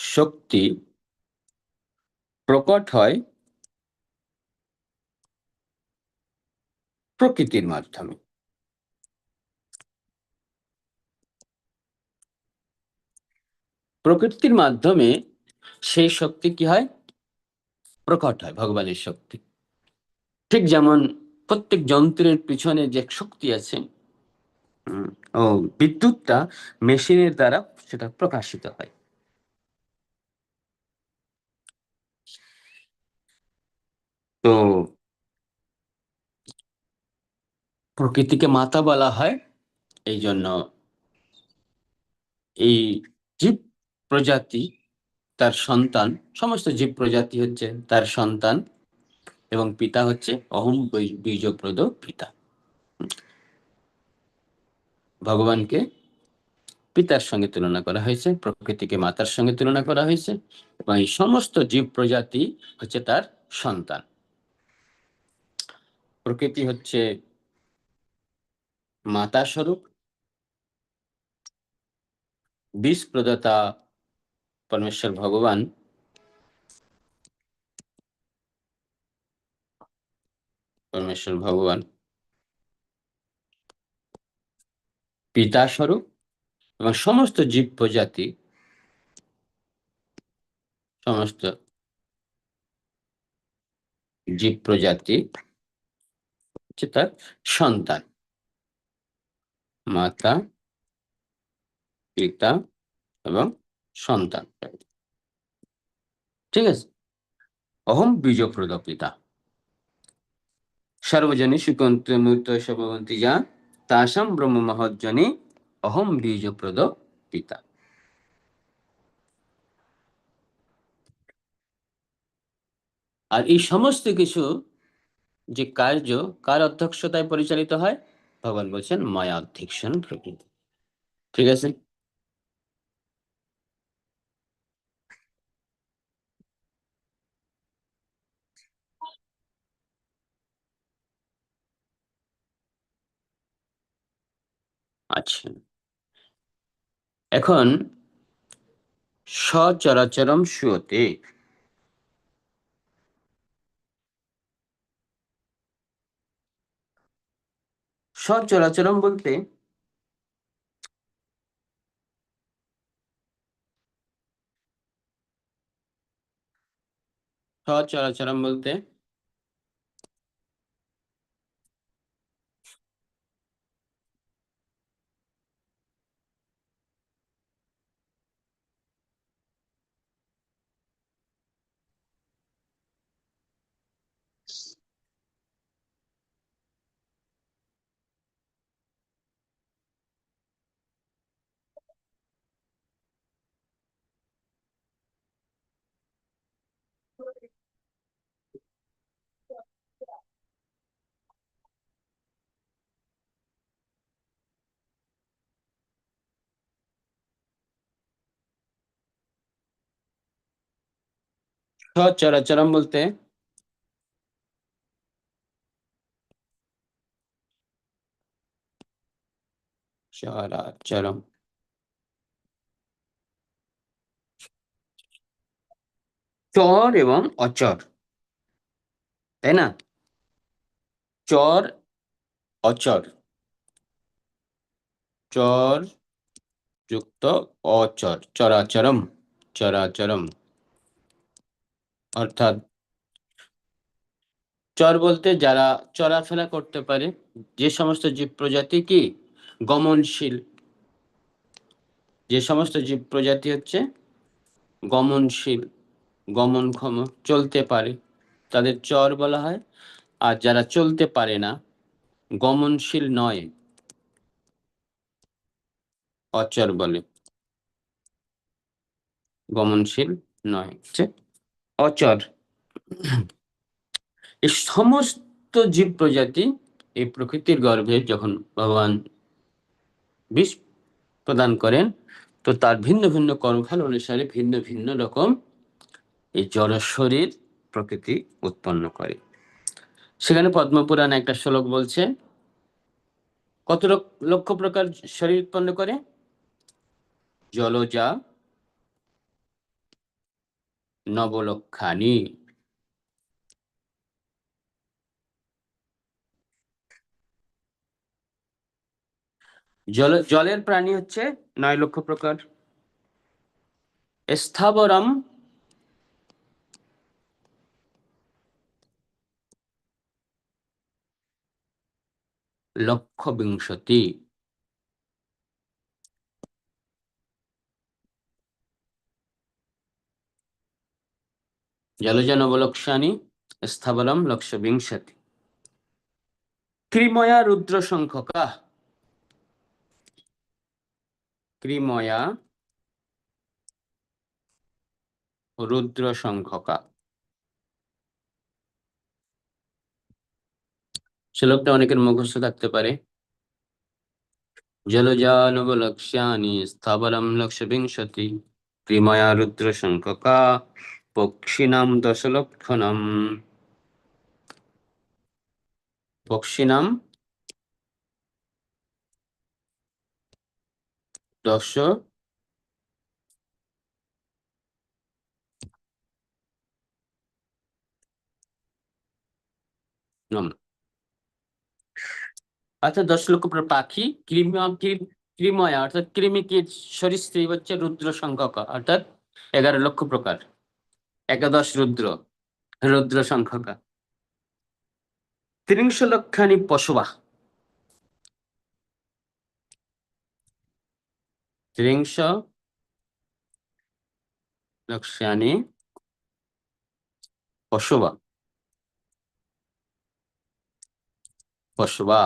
শক্তি প্রকট হয় প্রকৃতির মাধ্যমে। প্রকৃতির মাধ্যমে সেই শক্তি কি হয়? প্রকট হয়, ভগবানের শক্তি। ঠিক যেমন প্রত্যেক যন্ত্রের পিছনে যে শক্তি আছে ও বিদ্যুৎটা মেশিনের দ্বারা সেটা প্রকাশিত হয়। তো প্রকৃতিকে মাতা বলা হয় এই জন্য এই জীব প্রজাতি তার সন্তান সমস্ত জীব প্রজাতি হচ্ছে তার সন্তান এবং পিতা হচ্ছে অহম বীজপ্রদ পিতা ভগবানকে পিতার সঙ্গে তুলনা করা হয়েছে প্রকৃতিকে মাতার সঙ্গে তুলনা করা হয়েছে এবং এই সমস্ত জীব প্রজাতি হচ্ছে তার সন্তান প্রকৃতি হচ্ছে মাতা স্বরূপ বিষ প্রদাতা পরমেশ্বর ভগবান। পরমেশ্বর ভগবান। পিতা স্বরূপ এবং সমস্ত জীব প্রজাতি। সমস্ত জীব প্রজাতি। হচ্ছে তার সন্তান। মাতা, পিতা এবং সন্তান। ঠিক আছে? অহম বীজপ্রদ পিতা সর্বজনী সুকন্ত মূর্ত সভবন্তী যা, তাসাম ব্রহ্ম মহজ্জনী অহম বীজপ্রদ পিতা আর এই সমস্ত কিছু যে কার্য কার অধ্যক্ষতায় পরিচালিত হয়? ভগবান বলছেন মায়া অধ্যক্ষণ প্রকৃতি। ঠিক আছে? আচ্ছা। এখন সচরাচরম সুয়তে সচরাচরম বলতে সচরাচরম বলতে সচরাচরম বলতে চরাচরম চর এবং অচর তাই না চর অচর চর যুক্ত অচর চরাচরম চরাচরম অর্থাৎ চর বলতে যারা চলাফেরা করতে পারে, যে সমস্ত জীব প্রজাতি কি? গমনশীল। যে সমস্ত জীব প্রজাতি হচ্ছে গমনশীল গমনক্ষম চলতে পারে। তাদের চর বলা হয়। আর যারা চলতে পারে না, গমনশীল নয়। অচর বলে। গমনশীল নয়। অচর। এই সমস্ত জীব প্রজাতি এই প্রকৃতির গর্ভে যখন ভগবান বিষ প্রদান করেন, তো তার ভিন্ন ভিন্ন কর্মফল অনুসারে ভিন্ন ভিন্ন রকম এই জড় শরীর প্রকৃতি উৎপন্ন করে। সেখানে পদ্মপুরাণ একটা শ্লোক বলছে, কত লক্ষ প্রকার শরীর উৎপন্ন করে? জলজা নবলক্ষানি জল জলের প্রাণী হচ্ছে নয় লক্ষ প্রকার। স্থাবরম। লক্ষ বিংশতি জলজন অবলক্ষানি স্থাবরম লক্ষ বিংশতি ক্রিময়া রুদ্র সংখ্যকা ক্রিময়া রুদ্র সংখ্যকা শ্লোকটা অনেকের মুখস্থ থাকতে পারে। জলজানবলক্ষ্যানি স্থাবরম লক্ষ বিংশতি ক্রিময়া রুদ্র সংখ্যকা পক্ষিণাম দশলক্ষণম। পক্ষিণাম দশ। অর্থাৎ দশ লক্ষ পাখি, কৃমি কৃময়া, অর্থাৎ কৃমি কীট সরীসৃপ হচ্ছে রুদ্র সংখ্যক অর্থাৎ এগারো লক্ষ প্রকার। একাদশ রুদ্র রুদ্র সংখ্যকা। ত্রিংশ লক্ষানি পশুবা ত্রিংশ লক্ষ্যানি পশুবা পশুবা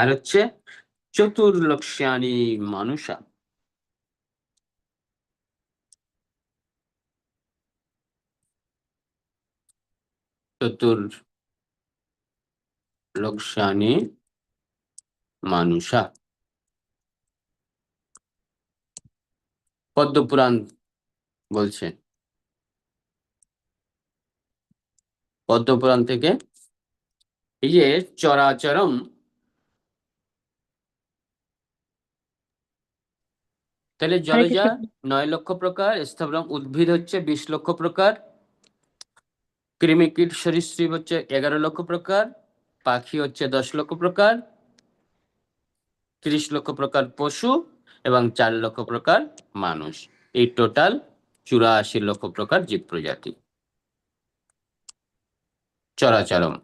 আর হচ্ছে চতুর্লক্ষ্যানি মানুষা। চতুর লক্ষ্যানি মানুষা। পদ্মপুরাণ বলছে। পদ্মপুরাণ থেকে এই যে চরাচরম তাহলে জলজা নয় লক্ষ প্রকার স্থাবরম উদ্ভিদ হচ্ছে বিশ লক্ষ প্রকার কৃমিকীট সরীসৃপ হচ্ছে এগারো লক্ষ প্রকার, পাখি হচ্ছে দশ লক্ষ প্রকার, ত্রিশ লক্ষ প্রকার পশু এবং চার লক্ষ প্রকার মানুষ। এই টোটাল চুরাশি লক্ষ প্রকার জীব প্রজাতি। চরাচরম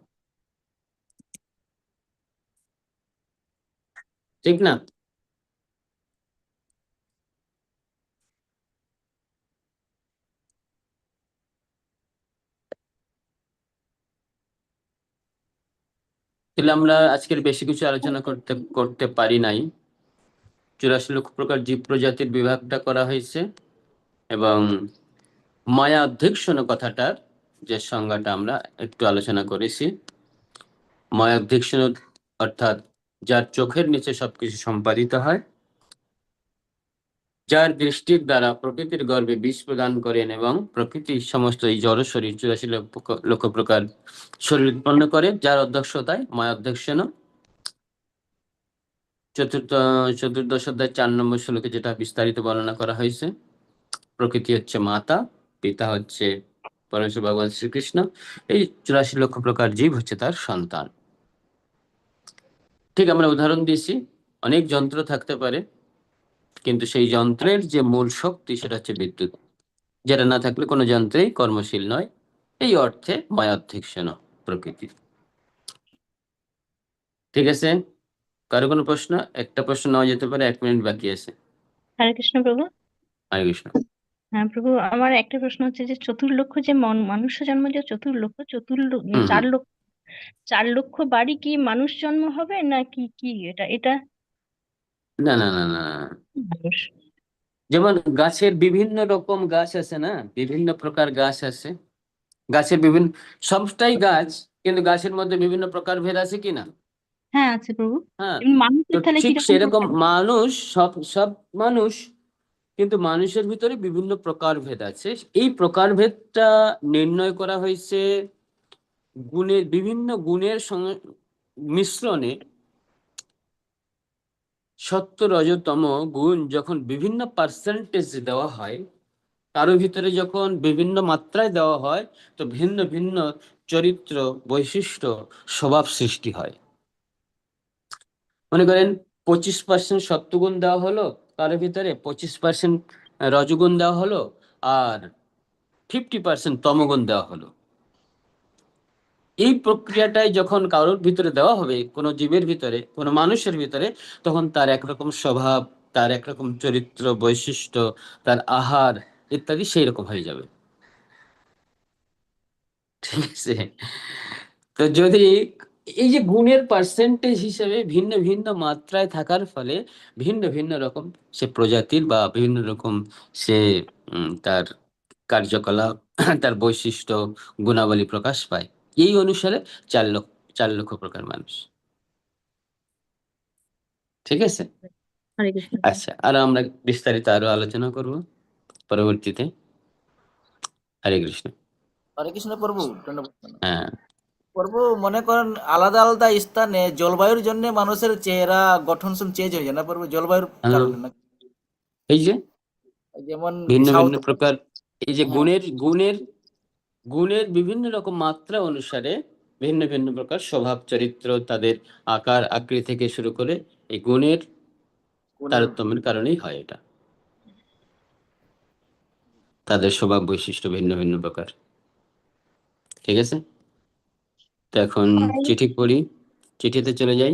ঠিক না? তাহলে আমরা আজকের বেশি কিছু আলোচনা করতে করতে পারি নাই। চুরাশি লক্ষ প্রকার জীব প্রজাতির বিভাগটা করা হয়েছে এবং মায়া অধ্যক্ষণ কথাটার যে সংজ্ঞাটা আমরা একটু আলোচনা করেছি। মায়া অধ্যক্ষণ অর্থাৎ যার চোখের নিচে সবকিছু সম্পাদিত হয়। যার দৃষ্টির দ্বারা প্রকৃতির গর্ভে বীজ প্রদান করেন এবং প্রকৃতির সমস্ত এই জড় শরীর চুরাশি লক্ষ প্রকার শরীর উৎপন্ন করে, যার অধ্যক্ষতায় মায়া অধ্যক্ষণ চতুর্থ, চতুর্দশ অধ্যায় চার নম্বর শ্লোকে যেটা বিস্তারিত বর্ণনা করা হয়েছে, প্রকৃতি হচ্ছে মাতা, পিতা হচ্ছে পরমেশ্বর ভগবান শ্রীকৃষ্ণ, এই চুরাশি লক্ষ প্রকার জীব হচ্ছে তার সন্তান। ঠিক আমরা উদাহরণ দিয়েছি, অনেক যন্ত্র থাকতে পারে কিন্তু সেই যন্ত্রের যে মূল শক্তি সেটা হচ্ছে বিদ্যুৎ। যেটা না থাকলে কোনো যন্ত্রেই কর্মশীল নয়। এই অর্থে মায়াধ্যক্ষণ প্রকৃতি। ঠিক আছে? কারও কোনো প্রশ্ন? একটা প্রশ্ন নেওয়া যেতে পারে এক মিনিট বাকি আছে। হরে কৃষ্ণ প্রভু। হরে কৃষ্ণ। হ্যাঁ প্রভু আমার একটা প্রশ্ন হচ্ছে যে চতুর্লক্ষ যে মন- মানুষ জন্ম যে চতুর্লক্ষ চতুর্লক্ষ চার লক্ষ চার লক্ষ বাড়ি কি মানুষ জন্ম হবে না কি কি? এটা এটা না না না না যেমন গাছের বিভিন্ন রকম গাছ আছে না? বিভিন্ন প্রকার গাছ আছে। গাছের বিভিন্ন সবটাই গাছ কিন্তু গাছের মধ্যে বিভিন্ন প্রকার ভেদ আছে কি না? হ্যাঁ আছে প্রভু। হ্যাঁ তো ঠিক সেরকম মানুষ সব সব মানুষ কিন্তু মানুষের ভিতরে বিভিন্ন প্রকারভেদ আছে। এই প্রকারভেদটা নির্ণয় করা হয়েছে গুণের বিভিন্ন গুণের মিশ্রণে। সত্য রজতম গুণ যখন বিভিন্ন পার্সেন্টেজ দেওয়া হয় কারোর ভিতরে যখন বিভিন্ন মাত্রায় দেওয়া হয়, তো ভিন্ন ভিন্ন চরিত্র বৈশিষ্ট্য স্বভাব সৃষ্টি হয়। মনে করেন পঁচিশ পার্সেন্ট সত্যগুণ দেওয়া হলো কারোর ভিতরে পঁচিশ পার্সেন্ট রজগুণ দেওয়া হলো, আর ফিফটি পার্সেন্ট তমগুণ দেওয়া হলো। এই প্রক্রিয়াটাই যখন কারোর ভিতরে দেওয়া হবে, কোনো জীবের ভিতরে, কোনো মানুষের ভিতরে, তখন তার একরকম স্বভাব, তার একরকম চরিত্র, বৈশিষ্ট্য, তার আহার ইত্যাদি সেই রকম হয়ে যাবে। ঠিক আছে? তো যদি এই যে গুণের পার্সেন্টেজ হিসেবে ভিন্ন ভিন্ন মাত্রায় থাকার ফলে ভিন্ন ভিন্ন রকম সে প্রজাতির বা বিভিন্ন রকম সে তার কার্যকলাপ, তার বৈশিষ্ট্য, গুণাবলী প্রকাশ পায়। এই অনুসারে চার লক্ষ চার লক্ষ প্রকার মানুষ। ঠিক আছে? আচ্ছা আর আমরা বিস্তারিত আরও আলোচনা করব পরবর্তীতে। হরে কৃষ্ণ। হরে কৃষ্ণ প্রভু হ্যাঁ। প্রভু মনে করেন আলাদা আলাদা স্থানে জলবায়ুর জন্য মানুষের চেহারা গঠন সব চেঞ্জ হয়ে যায় না প্রভু? জলবায়ুর। কারণে এই যে যেমন ভিন্ন ভিন্ন প্রকার এই যে হ্যাঁ। গুণের গুণের গুণের বিভিন্ন রকম মাত্রা অনুসারে ভিন্ন ভিন্ন প্রকার স্বভাব চরিত্র তাদের আকার আকৃতি থেকে শুরু করে এই গুণের তারতম্যের কারণেই হয় এটা। তাদের স্বভাব বৈশিষ্ট্য ভিন্ন ভিন্ন প্রকার। ঠিক আছে? তো এখন চিঠি পড়ি। চিঠিতে চলে যাই।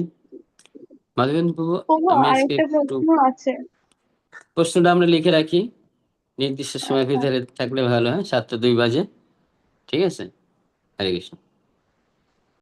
মাধবেন্দ্র বাবু আমি আজকে একটু প্রশ্নটা আমরা লিখে রাখি। নির্দিষ্ট সময় ভিতরে থাকলে ভালো হয় সাতটা দুই বাজে। ঠিক আছে? হরে কৃষ্ণ।